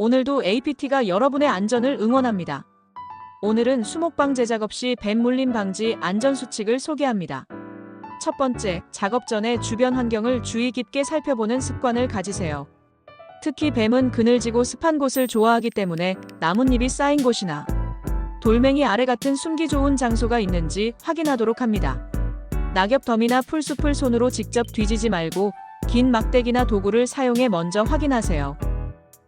오늘도 APT가 여러분의 안전을 응원합니다. 오늘은 수목방 제 작업 시뱀 물림 방지 안전 수칙을 소개합니다. 첫 번째, 작업 전에 주변 환경을 주의 깊게 살펴보는 습관을 가지세요. 특히 뱀은 그늘지고 습한 곳을 좋아하기 때문에 나뭇잎이 쌓인 곳이나 돌멩이 아래 같은 숨기 좋은 장소가 있는지 확인하도록 합니다. 낙엽 덤이나 풀숲을 손으로 직접 뒤지지 말고 긴 막대기나 도구를 사용해 먼저 확인하세요.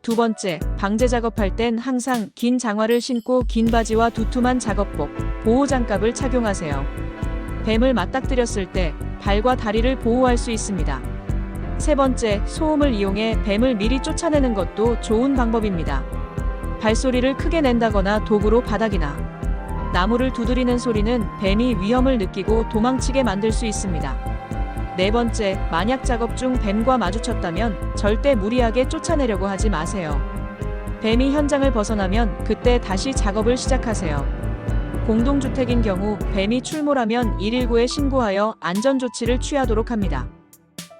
두 번째, 방제 작업할 땐 항상 긴 장화를 신고 긴 바지와 두툼한 작업복, 보호 장갑을 착용하세요. 뱀을 맞닥뜨렸을 때 발과 다리를 보호할 수 있습니다. 세 번째, 소음을 이용해 뱀을 미리 쫓아내는 것도 좋은 방법입니다. 발소리를 크게 낸다거나 도구로 바닥이나 나무를 두드리는 소리는 뱀이 위험을 느끼고 도망치게 만들 수 있습니다. 네 번째, 만약 작업 중 뱀과 마주쳤다면 절대 무리하게 쫓아내려고 하지 마세요. 뱀이 현장을 벗어나면 그때 다시 작업을 시작하세요. 공동주택인 경우 뱀이 출몰하면 119에 신고하여 안전조치를 취하도록 합니다.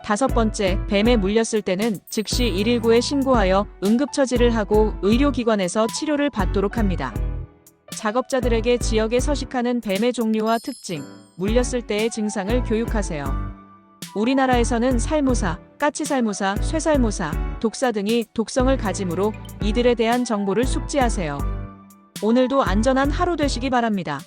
다섯 번째, 뱀에 물렸을 때는 즉시 119에 신고하여 응급처치를 하고 의료기관에서 치료를 받도록 합니다. 작업자들에게 지역에 서식하는 뱀의 종류와 특징, 물렸을 때의 증상을 교육하세요. 우리나라에서는 살모사, 까치살모사, 쇠살모사, 독사 등이 독성을 가지므로 이들에 대한 정보를 숙지하세요. 오늘도 안전한 하루 되시기 바랍니다.